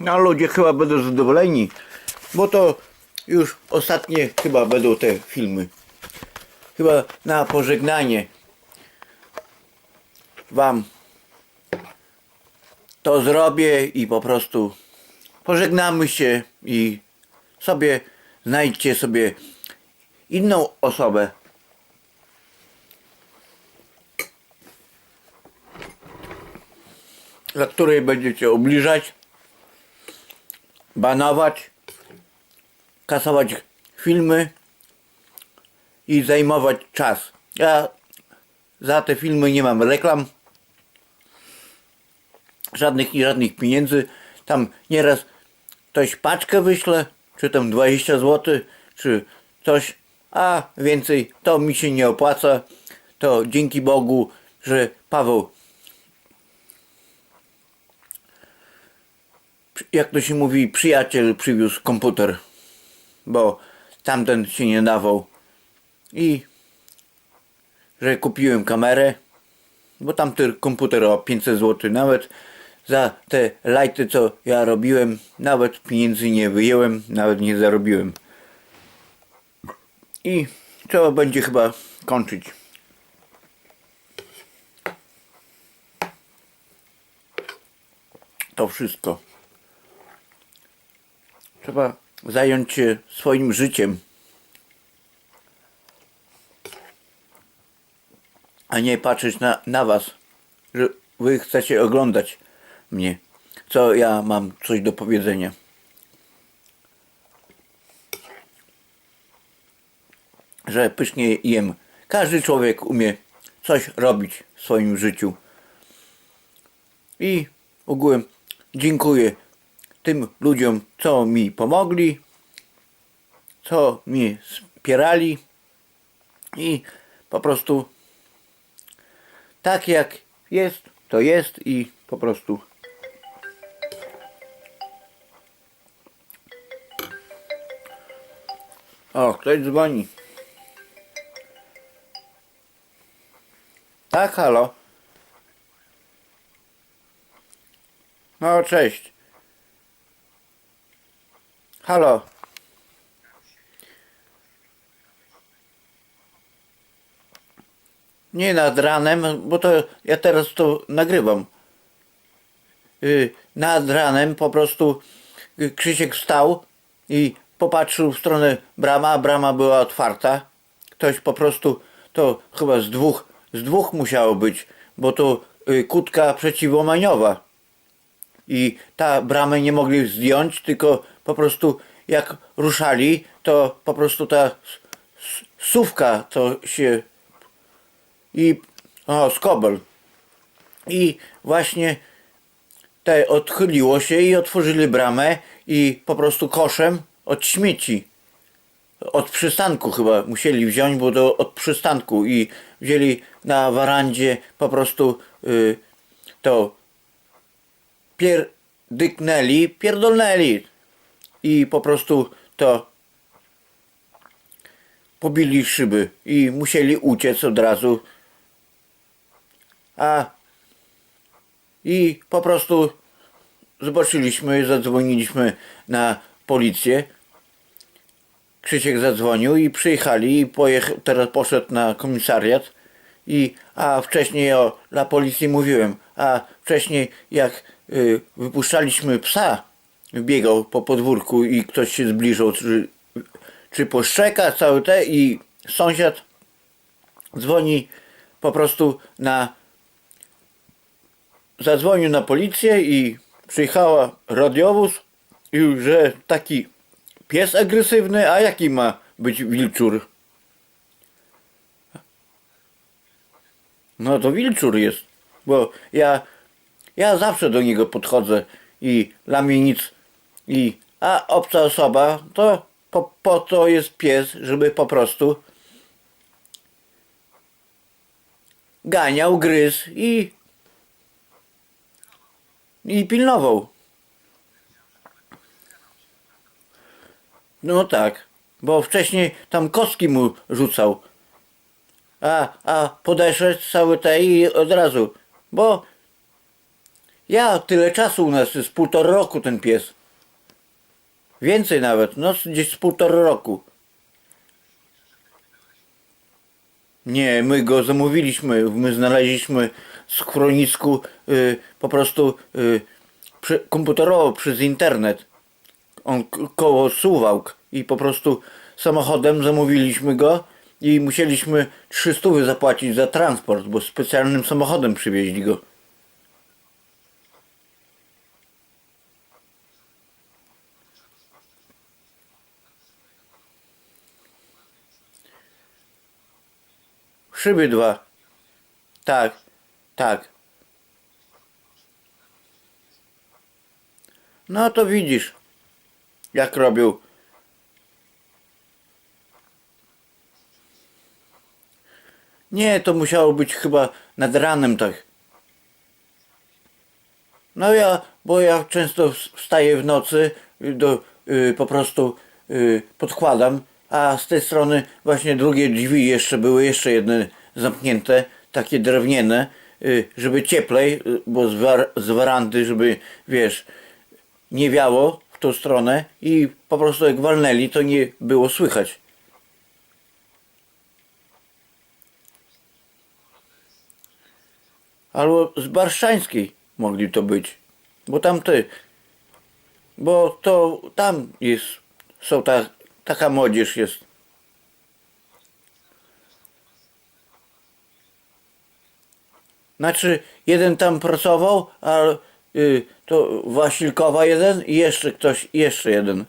No ludzie chyba będą zadowoleni, bo to już ostatnie chyba będą te filmy. Chyba na pożegnanie wam to zrobię i po prostu pożegnamy się i sobie znajdźcie sobie inną osobę. Dla której będziecie obliżać, banować, kasować filmy i zajmować czas. Ja za te filmy nie mam reklam, żadnych i żadnych pieniędzy. Tam nieraz ktoś paczkę wyśle, czy tam 20 zł, czy coś, a więcej to mi się nie opłaca. To dzięki Bogu, że Paweł, jak to się mówi, przyjaciel przywiózł komputer, bo tamten się nie dawał. I że kupiłem kamerę, bo tamty komputer o 500 zł nawet za te lajty co ja robiłem nawet pieniędzy nie wyjęłem, nawet nie zarobiłem. I trzeba będzie chyba kończyć. To wszystko. Trzeba zająć się swoim życiem. a nie patrzeć na, na was, że wy chcecie oglądać mnie, co ja mam coś do powiedzenia. Że pysznie jem. Każdy człowiek umie coś robić w swoim życiu. I ogółem dziękuję tym ludziom, co mi pomogli, co mnie wspierali i po prostu tak jak jest, to jest i po prostu. O, ktoś dzwoni. Tak, halo. No, cześć. Halo. Nie nad ranem, bo to ja teraz to nagrywam. Y, Nad ranem po prostu y, Krzysiek wstał i popatrzył w stronę brama, brama była otwarta. Ktoś po prostu, to chyba z dwóch, z dwóch musiało być, bo to y, kutka przeciwomaniowa. I ta bramę nie mogli zdjąć, tylko po prostu jak ruszali, to po prostu ta s- s- sówka to się i o, skobel. I właśnie te odchyliło się i otworzyli bramę i po prostu koszem od śmieci. Od przystanku chyba musieli wziąć, bo to od przystanku i wzięli na warandzie po prostu y, to pierdyknęli, pierdolnęli i po prostu to pobili szyby i musieli uciec od razu. A i po prostu zobaczyliśmy, zadzwoniliśmy na policję. Krzysiek zadzwonił i przyjechali i pojechał, teraz poszedł na komisariat. I, a wcześniej o, dla policji mówiłem, a wcześniej jak wypuszczaliśmy psa, biegał po podwórku i ktoś się zbliżył, czy, czy poszczeka cały te i sąsiad dzwoni po prostu na zadzwonił na policję i przyjechała radiowóz i że taki pies agresywny, a jaki ma być wilczur? No to wilczur jest, bo ja, ja zawsze do niego podchodzę i dla mnie nic i a obca osoba to po, po to jest pies, żeby po prostu ganiał, gryzł i i pilnował. No tak, bo wcześniej tam kostki mu rzucał. A, a podeszedł cały tej i od razu, bo Ja, tyle czasu u nas jest, półtora roku ten pies. Więcej nawet, no gdzieś z półtora roku. Nie, my go zamówiliśmy, my znaleźliśmy w schronisku y, po prostu y, przy, komputerowo przez internet. On koło Suwałk i po prostu samochodem zamówiliśmy go i musieliśmy 300 zapłacić za transport, bo specjalnym samochodem przywieźli go. Szyby dwa. Tak, tak. No to widzisz, jak robił. Nie, to musiało być chyba nad ranem tak. No ja, bo ja często wstaję w nocy, do, y, po prostu y, podkładam, a z tej strony właśnie drugie drzwi jeszcze były, jeszcze jedne zamknięte, takie drewniane, y, żeby cieplej, y, bo z, war, z warandy, żeby, wiesz, nie wiało w tą stronę i po prostu jak walnęli, to nie było słychać. Albo z Barszczańskiej mogli to być. Bo tam ty. Bo to tam jest. Są ta, taka młodzież jest. Znaczy, jeden tam pracował, a y, to Wasilkowa jeden i jeszcze ktoś, jeszcze jeden.